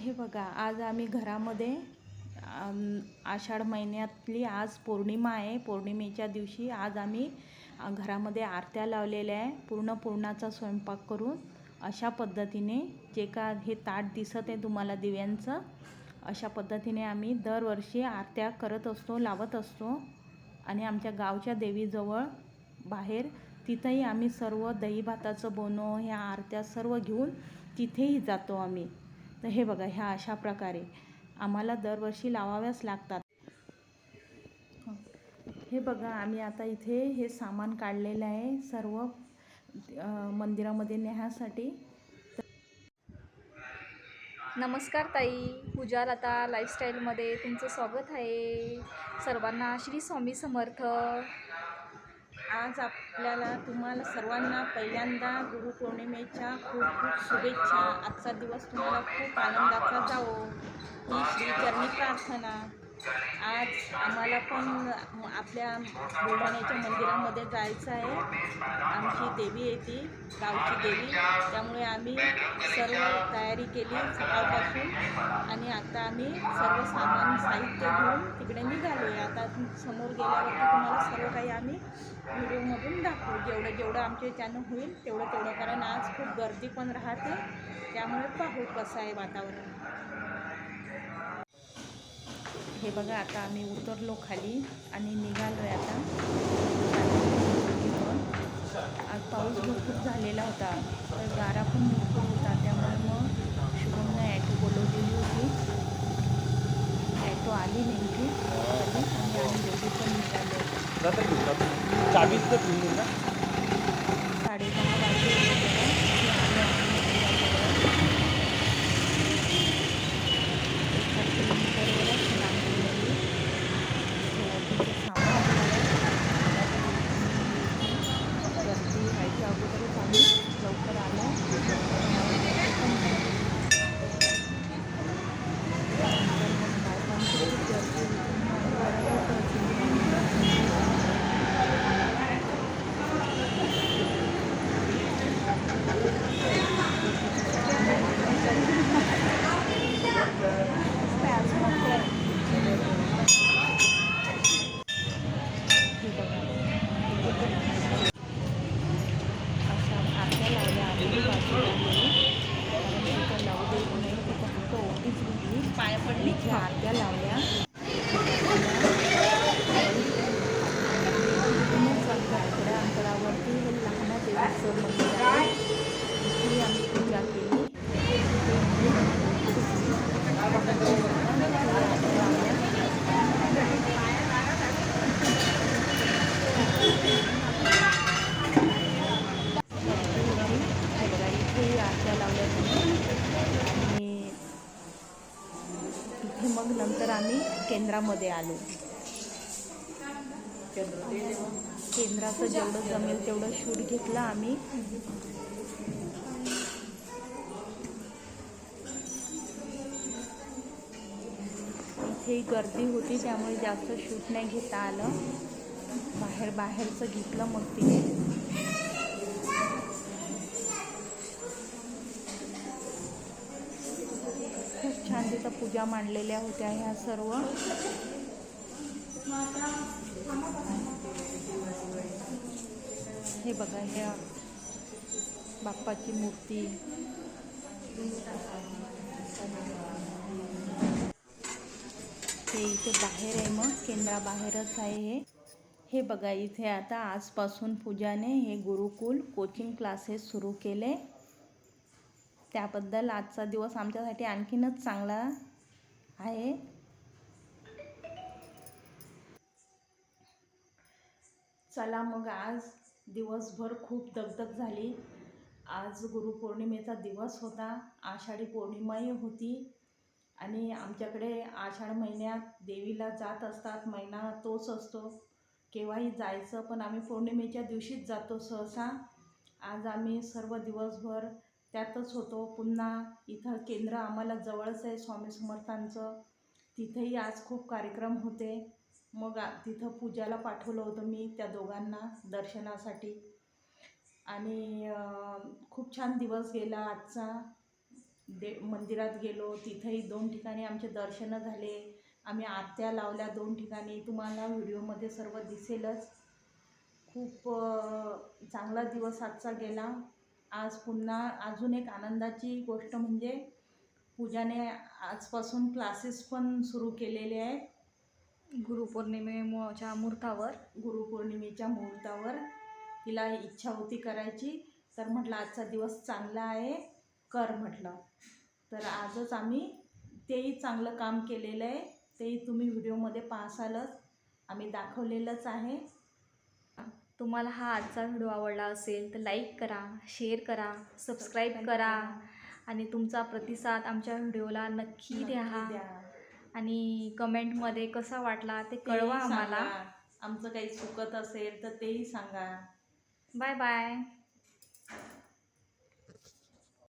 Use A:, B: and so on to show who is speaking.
A: हे बघा आज आम्ही घरामध्ये आषाढ महिन्यातली आज पौर्णिमा आहे. पौर्णिमेच्या दिवशी आज आम्ही घरामध्ये आरत्या लावलेल्या आहे. पूर्ण पूर्णाचा स्वयंपाक करून अशा पद्धतीने जे का हे ताट दिसत आहे तुम्हाला दिव्यांचं अशा पद्धतीने आम्ही दरवर्षी आरत्या करत असतो लावत असतो. आणि आमच्या गावच्या देवीजवळ बाहेर तिथंही आम्ही सर्व दही भाताचं बोनो ह्या आरत्या सर्व घेऊन तिथेही जातो आम्ही. तर हे बघा ह्या अशा प्रकारे आम्हाला दरवर्षी लावाव्याच लागतात. हे बघा आम्ही आता इथे हे सामान काढलेलं आहे सर्व मंदिरामध्ये नेण्यासाठी.
B: नमस्कार ताई पूजा लता लाईफस्टाईलमध्ये तुमचं स्वागत आहे. सर्वांना श्री स्वामी समर्थ.
A: आज आपल्याला तुम्हाला सर्वांना पहिल्यांदा गुरुपौर्णिमेच्या खूप खूप शुभेच्छा. आजचा दिवस तुम्हाला खूप आनंदाचा जावो. ही श्रीचरणी प्रार्थना. आज आम्हाला पण आपल्या बुलढाण्याच्या मंदिरामध्ये जायचं आहे. आमची देवी आहे ती गावची देवी. त्यामुळे आम्ही सर्व तयारी केली सकाळपासून. आणि आता आम्ही सर्व सामान साहित्य घेऊन तिकडे निघालो आहे आता समोर गेल्यावरती तुम्हाला सर्व काही आम्ही व्हिडिओमधून दाखवू. जेवढं जेवढं आमच्या त्यानं होईल तेवढं तेवढं. कारण आज खूप गर्दी पण राहते. त्यामुळे पाहू कसं आहे वातावरण. हे बघा आता आम्ही उतरलो खाली आणि निघालो आहे आता. आज पाऊस भरपूर झालेला होता. तर गारा पण भरपूर होता त्यामुळे मग शुभमने ॲटो बोलवलेली होती. ॲटो आली नेमकी. आणि आम्ही दोघी पण निघालो
C: जातात घेऊन जातात चावीच तर घेऊन येईल ना
A: साडेदहा वाजले होते तेव्हा. की आलो आम्ही एका किलोमीटरवरच लांबलेली. तो तिथे सामान घ्यायला गर्दी व्हायच्या अगोदरच आम्ही लवकर आलो त्यानंतर मग बायकांची खूप गर्दी होती म्हणून आम्ही बरोबर पोहोचलो. हे बघा. अशा आरत्या लावल्या आम्ही बाजूला गेलो. कारण तिथं लावू देत नाही तिथं फक्त ओटीच घेतली पाया आरत्या लावल्या इथूनच चालतात थोड्या अंतरावरती हे लहान देवीचं मंदिर आहे इथे आम्ही पूजा केली इथे आरत्या लावल्या आणि इथे मग नंतर आम्ही केंद्रामध्ये आलो. केंद्राचं जेवढं जमेल तेवढं शूट घेतलं आम्ही. इथे गर्दी होती त्यामुळे जास्त शूट नाही घेता आलं. बाहेर बाहेरचं घेतलं मग तिथे खूप छान तिथं पूजा मांडलेल्या होत्या ह्या सर्व. हे बघा ह्या बाप्पाची मूर्ती. हे इथे बाहेर आहे मग केंद्राबाहेरच आहे हे. हे बघा इथे आता आजपासून पूजाने हे गुरुकुल कोचिंग क्लासेस सुरू केले. त्याबद्दल आजचा दिवस आमच्यासाठी आणखीनच चांगला आहे. चला मग आज दिवसभर खूप दगदग झाली. आज गुरुपौर्णिमेचा दिवस होता. आषाढी पौर्णिमाही होती. आणि आमच्याकडे आषाढ महिन्यात देवीला जात असतात. महिना तोच असतो. केव्हाही जायचं पण आम्ही पौर्णिमेच्या दिवशीच जातो सहसा. आज आम्ही सर्व दिवसभर त्यातच होतो. पुन्हा इथं केंद्र आम्हाला जवळच आहे स्वामी समर्थांचं. तिथेही आज खूप कार्यक्रम होते. मग तिथं पूजाला पाठवलं होतं मी त्या दोघांना दर्शनासाठी. आणि खूप छान दिवस गेला आजचा. दे मंदिरात गेलो. तिथंही दोन ठिकाणी आमचे दर्शनं झाले. आम्ही आत्या लावल्या दोन ठिकाणी. तुम्हाला व्हिडिओमध्ये सर्व दिसेलच. खूप चांगला दिवस आजचा गेला. आज पुन्हा अजून एक आनंदाची गोष्ट म्हणजे पूजाने आजपासून क्लासेस पण सुरू केलेले आहेत.
B: गुरुपौर्णिमेच्या मुहूर्तावर.
A: गुरुपौर्णिमेच्या मुहूर्तावर तिला इच्छा होती करायची. तर म्हटलं आजचा दिवस चांगला आहे कर म्हटलं. तर आजच आम्ही तेही चांगलं काम केलेलं आहे. तेही तुम्ही व्हिडिओमध्ये पाहसालच. आम्ही दाखवलेलंच आहे.
B: तुम्हाला हा आजचा व्हिडिओ आवडला असेल तर लाईक करा शेअर करा सबस्क्राईब करा आणि तुमचा प्रतिसाद आमच्या व्हिडिओला नक्की द्या. आणि कमेंटमध्ये कसा वाटला ते कळवा आम्हाला.
A: आमचं काही चुकत असेल तर तेही सांगा.
B: Bye bye.